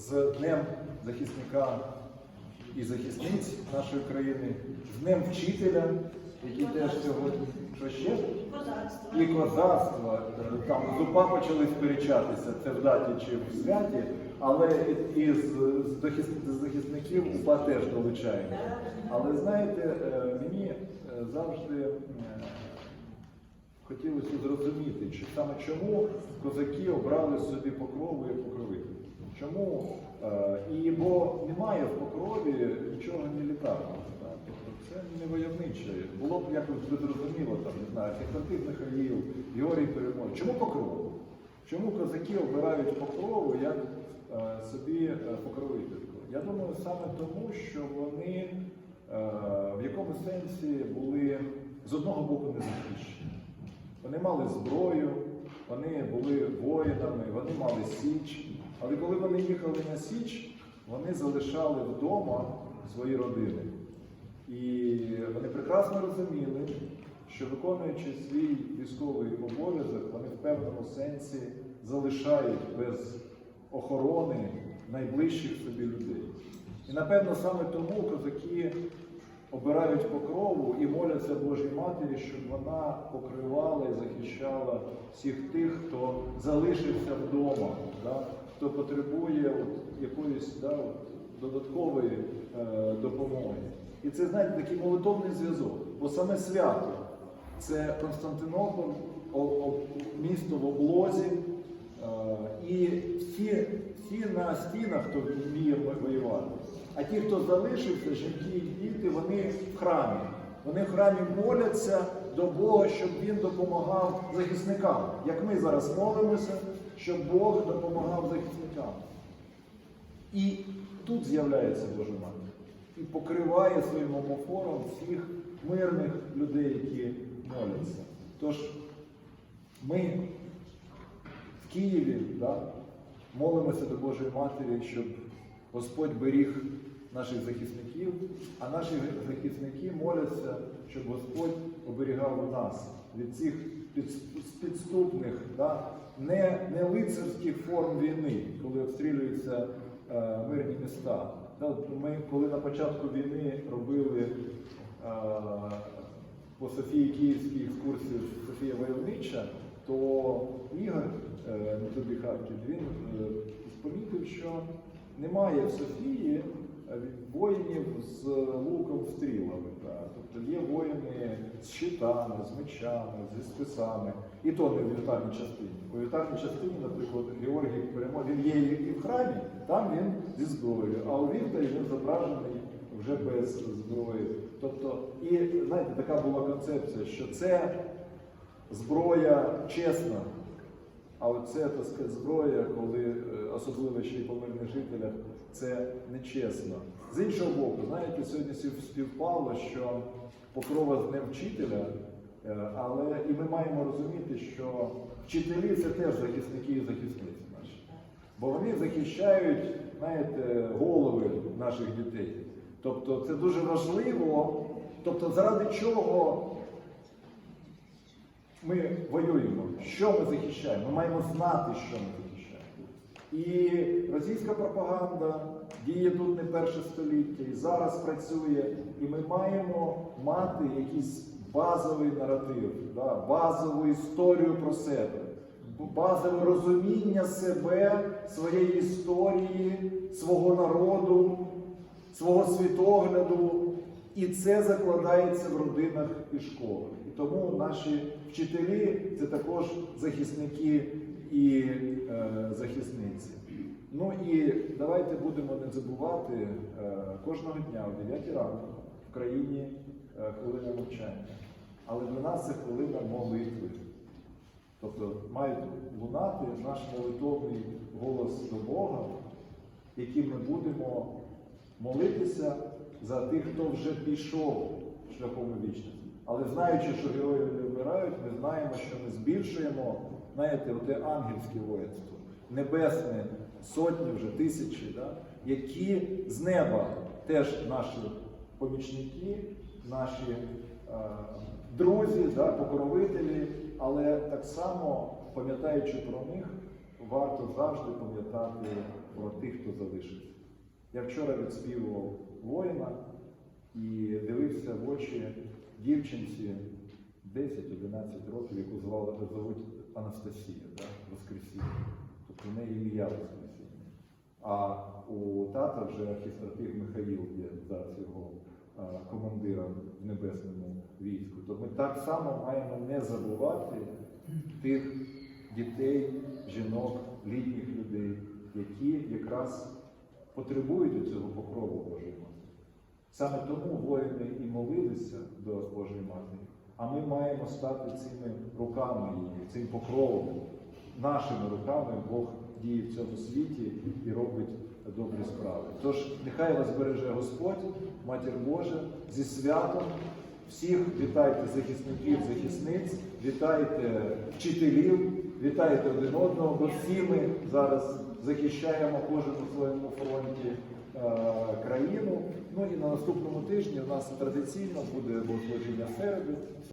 з Днем захисника і захисниць нашої країни, з Днем вчителя, який теж сьогодні що ще? І козацтва. Там з УПА почали сперечатися, це в даті чи в святі, але і з, з захис- з захисників УПА теж долучаємо. Але знаєте, е, мені е, завжди хотілося зрозуміти, чи саме чому козаки обрали собі покрову як покровителя. Чому? Е, І бо немає в покрові нічого мілітарного. Тобто це не войовниче. Було б якось зрозуміло, там, не знаю, Константин Михаїл, Георгій Перемой. Чому покрову? Чому козаки обирають покрову як е, собі е, покровительку? Я думаю, саме тому, що вони в якому сенсі були з одного боку незахищені. Вони мали зброю, вони були воїнами, вони мали січ. Але коли вони їхали на січ, вони залишали вдома свої родини. І вони прекрасно розуміли, що виконуючи свій військовий обов'язок, вони в певному сенсі залишають без охорони найближчих собі людей. І напевно саме тому козаки обирають покрову і моляться Божій Матері, щоб вона покривала і захищала всіх тих, хто залишився вдома, да, хто потребує от, якоїсь да, от, додаткової е, допомоги. І це, знаєте, такий молитовний зв'язок. Бо саме свято це Константинополь, місто в облозі. Е, І всі, всі на стінах, хто вміє воювати. А ті, хто залишився, жінки і діти, вони в храмі. Вони в храмі моляться до Бога, щоб він допомагав захисникам. Як ми зараз молимося, щоб Бог допомагав захисникам. І тут з'являється Божа Матір. І покриває своїм омофором всіх мирних людей, які моляться. Тож ми в Києві да, молимося до Божої Матері, щоб Господь беріг наших захисників, а наші захисники моляться, щоб Господь оберігав нас від цих підступних, да, не, не лицарських форм війни, коли обстрілюються е, мирні міста. Ми, коли на початку війни робили е, по Софії Київській екскурсії Софія Войовнича, то Ігор е, тобі Харків, він е, помітив, що немає в Софії воїнів з луком стрілами. Тобто є воїни з щитами, з мечами, зі списами. І то не в вітальній частині. У вітальній частині, наприклад, Георгій Перемог, він є і в храмі, там він зі зброєю, а у Вікторі він зображений вже без зброї. Тобто, і знаєте, така була концепція, що це зброя чесна, а оце так сказати, зброя, коли е, особливо ще й по мирних жителях, це нечесно. З іншого боку, знаєте, сьогодні спів- співпало, що покрова з Днем вчителя, е, але і ми маємо розуміти, що вчителі це теж захисники і захисниці наші. Бо вони захищають, знаєте, голови наших дітей. Тобто це дуже важливо. Тобто, заради чого ми воюємо, що ми захищаємо. Ми маємо знати, що ми захищаємо. І російська пропаганда діє тут не перше століття і зараз працює. І ми маємо мати якийсь базовий наратив, да, базову історію про себе, базове розуміння себе, своєї історії, свого народу, свого світогляду. І це закладається в родинах і школах. І тому наші вчителі це також захисники і е, захисниці. Ну і давайте будемо не забувати е, кожного дня о 9 ранку в країні е, хвилина мовчання. Але для нас це хвилина молитви. Тобто мають лунати наш молитовний голос до Бога, яким ми будемо молитися за тих, хто вже пішов шляхом у вічність. Але знаючи, що герої не вмирають, ми знаємо, що ми збільшуємо, знаєте, оте ангельське воїнство, небесне, сотні вже тисячі, да, які з неба теж наші помічники, наші е, друзі, да, покровителі, але так само, пам'ятаючи про них, варто завжди пам'ятати про тих, хто залишився. Я вчора відспівував воїна і дивився в очі дівчинці 10-11 років, яку звали зовуть Анастасія, да? Воскресіння. Тобто в неї ім'я Воскресіння. А у тата вже архістратив Михаїл є зараз його командиром в небесному війську. То ми так само маємо не забувати тих дітей, жінок, літніх людей, які якраз потребують цього покрову Матері. Саме тому воїни і молилися до Божої Матері, а ми маємо стати цими руками її, цим покровом. Нашими руками Бог діє в цьому світі і робить добрі справи. Тож нехай вас береже Господь, Матір Божа, зі святом. Всіх вітайте захисників, захисниць, вітайте вчителів, вітайте один одного, бо всі ми зараз захищаємо кожен у своєму фронті е, країну. Ну і на наступному тижні у нас традиційно буде богослужіння середи.